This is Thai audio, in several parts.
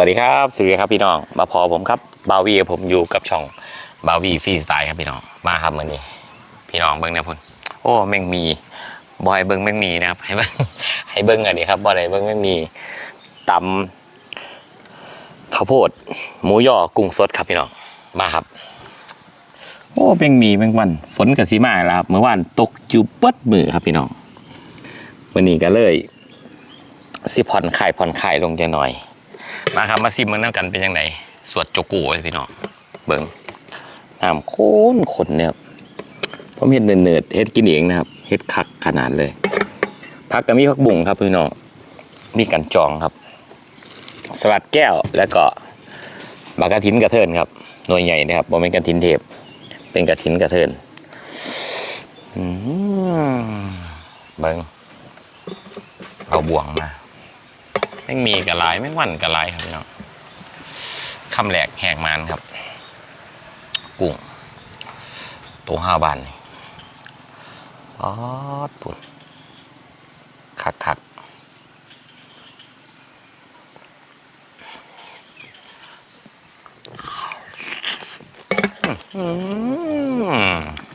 วัสดีครับสวัสดีครับพี่น้อง มาพอผมครับบาวีผมอยู่กับช่องบาวีฟรีสไตล์ครับพี่น้องมาครับมื่อนี้ พี่น้องเบิ้งเนี่ยพุ่นโอ้แม่งมีบอยเบิ้งแม่งมีนะครับให้เบิ้งให้เบิ้งอันนี้ครับบอยเบิ้งแม่งมีตำข้าวโพด หมูย่อกุ้งสดครับพี่น้องมาครับ โอ้แม่งมีแม่งวัน ฝนกับสีมาแล้วครับเมื่อวานตกจุบเปิดมือครับพี่น้องวันนี้ก็เลยสิผ่อนคลายผ่อนคลายลงจังหน่อย มาครับมาซิมมันน้ำกันเป็นยังไงสวดโจกูไว้พี่น้องเบิ่งน้ำโค้นขนเนี่ยผมเห็ดเนิร์ดเฮ็ดกินเองนะครับเฮ็ดคักขนาดเลยผักก็มีผักบุ้งครับพี่น้องมีกันจองครับ สลัดแก้วแล้วก็บากระถินกระเทินครับหน่วยใหญ่นะครับบ่เป็นกระถินเทพเป็นกระถินกระเทินเบิ่งเอาบ่วงมา แม่งมีกระไรแม่งวันกระไรครับพี่น้องคำแหลกแหกมันครับ กุ้งตัวห้าบานนี่อ๋อปุ่นคักคักอื้อ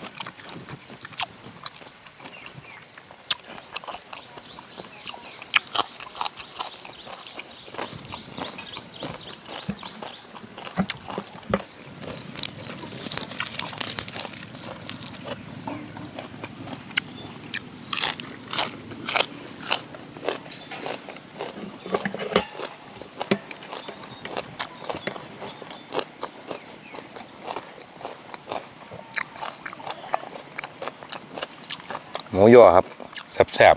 มูย่อครับแซ่บ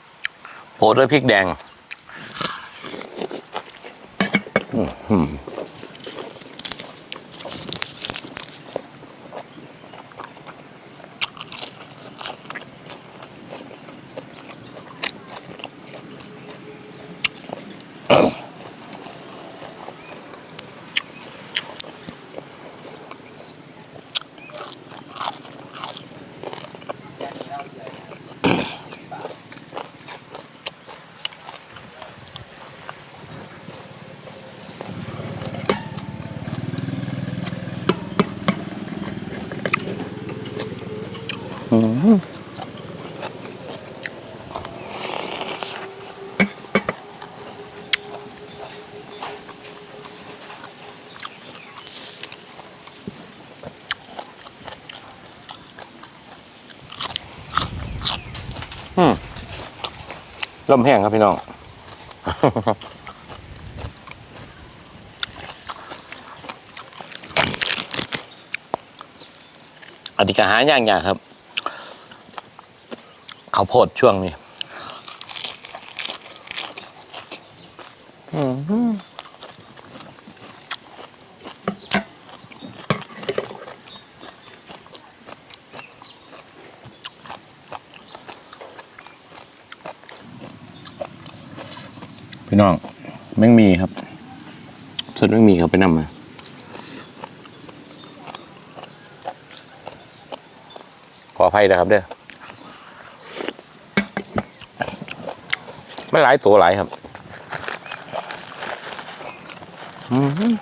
ๆโปรดด้วยพริกแดง อื้อ ลมแห้งครับพี่น้อง อันนี้ก็หาย่างยากครับ เขาโพดช่วงนี้ อื้อ พี่น้องแม่งมีครับสดแม่งมีครับไปนำมาขออภัยนะครับเด้อไม่หลายตัวหลายครับอื้อหือ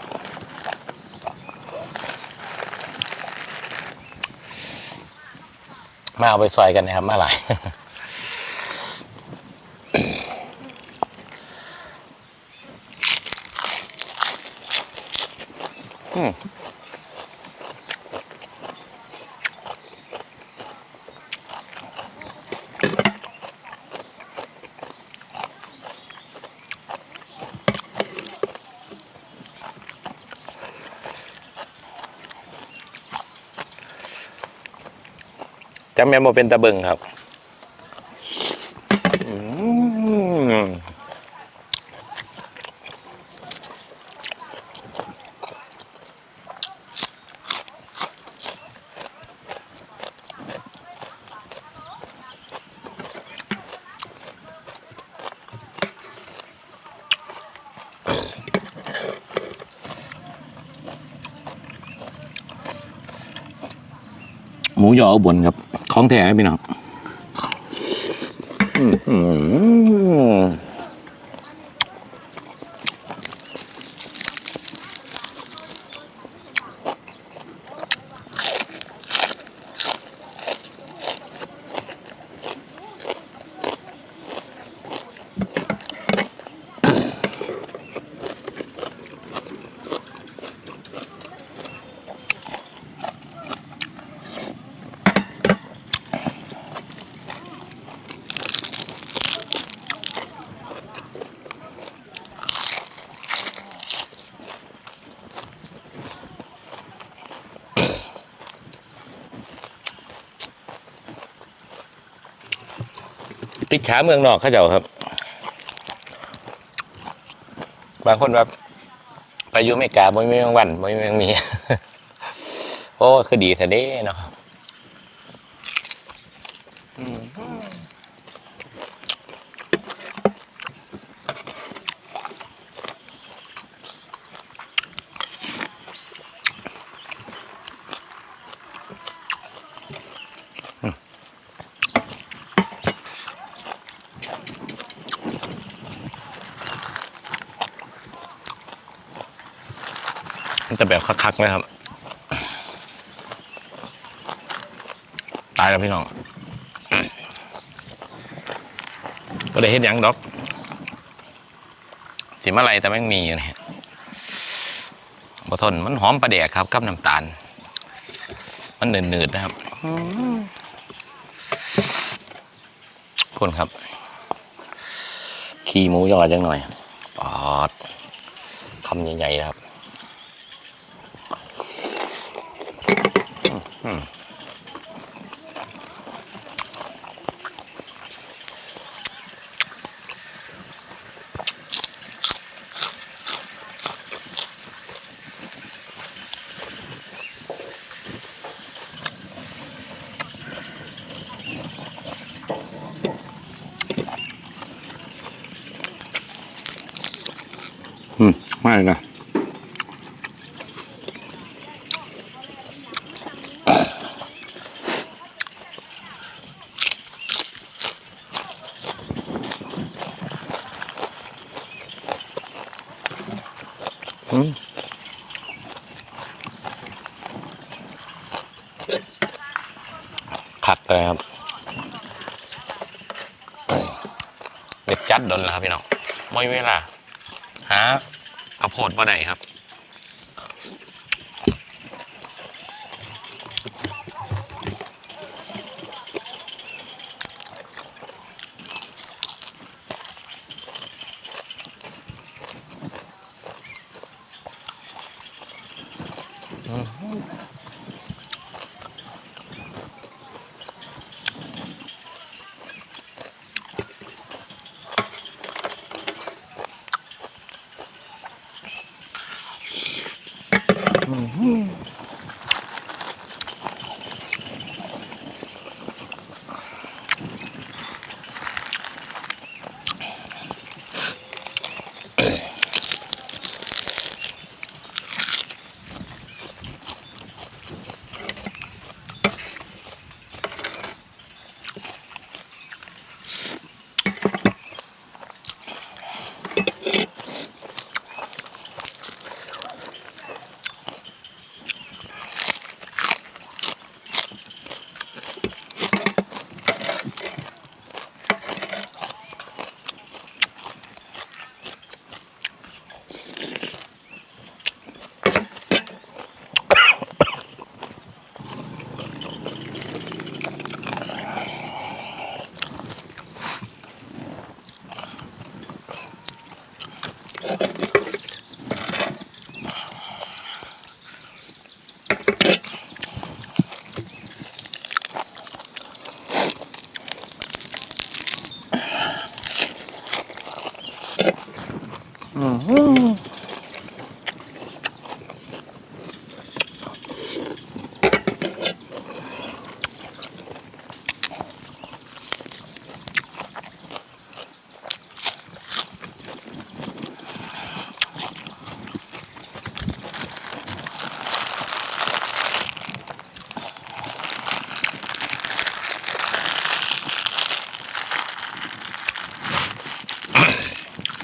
มาเอาไปซอยกันนะครับมาหลาย จำแม่นบ่เป็นตะเบิงครับอืม หมูยออุบลครับ ของแท้นะพี่น้อง อิจฉาเมืองนอกเขาเจ้าครับ บางคนแบบไปอยู่เมกาไม่มีแมงวันไม่มีแมงมีโอ้คือดีแต่เด้เนาะ จะแบบคักๆไหมครับ ตายแล้วพี่น้องก็ได้เห็นยังดอกสิมาอะไรแต่แม่งมีอยู่เนี่ยบทนมันหอมปลาแดกครับกับน้ำตาล มันหนืดๆนะครับคุณครับ ขี้หมูยอจังหน่อยปอดคำใหญ่ๆนะครับ อืมไม่ ขักเลยครับเด็กจัดดนแล้วครับพี่น้องไม่เวลาหาเอาโพดบ่ไหนครับ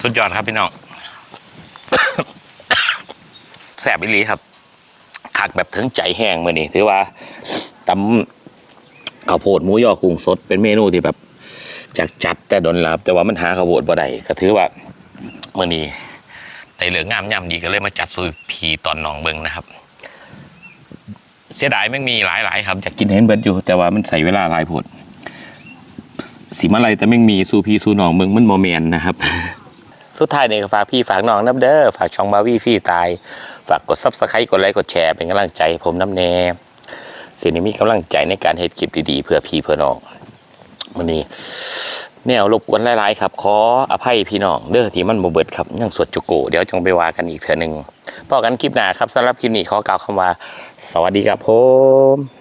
สุดยอดครับพี่น้อง แสบอิลีครับขักแบบถึงใจแห้งมือนี่ถือว่าตำข้าวโพดหมูยอกุ้งสด เป็นเมนูที่แบบจากจัดแต่โดนลาบแต่ว่ามันหาข้าวโพดบ่ได้ก็ถือว่ามือนี้ในเหลืองงามย่ำดีก็เลยมาจัดสูตรผีตอนนองเบิงนะครับ เสียดายแม่มีหลายๆครับอยากกินเห็นเบิดอยู่ แต่ว่ามันใส่เวลาหลายโพดสีมาลัยแต่แม่มีสูพีสูหนองเบิงมันโมเมนนะครับ สุดท้ายนี่ก็ฝากพี่ฝากน้องน้ำเด้อฝากช่องมาวีฟี่ตาย ฝากกดซับสไครต์กดไลค์กดแชร์เป็นกำลังใจผมน้ำแน่สิ่งนี้มีกำลังใจในการเฮ็ดคลิปดีๆ เพื่อพี่เพื่อน้องวันนี้แนวรบกวนหลายๆครับ ขออภัยพี่น้องเด้อที่มันบ่เบิดครับยังสวดจุโกเดี๋ยวจงไปว่ากันอีกเทื่อหนึงพอกันคลิปหน้าครับสำหรับคลิปนี้ขอกล่าวคำว่า สวัสดีครับผม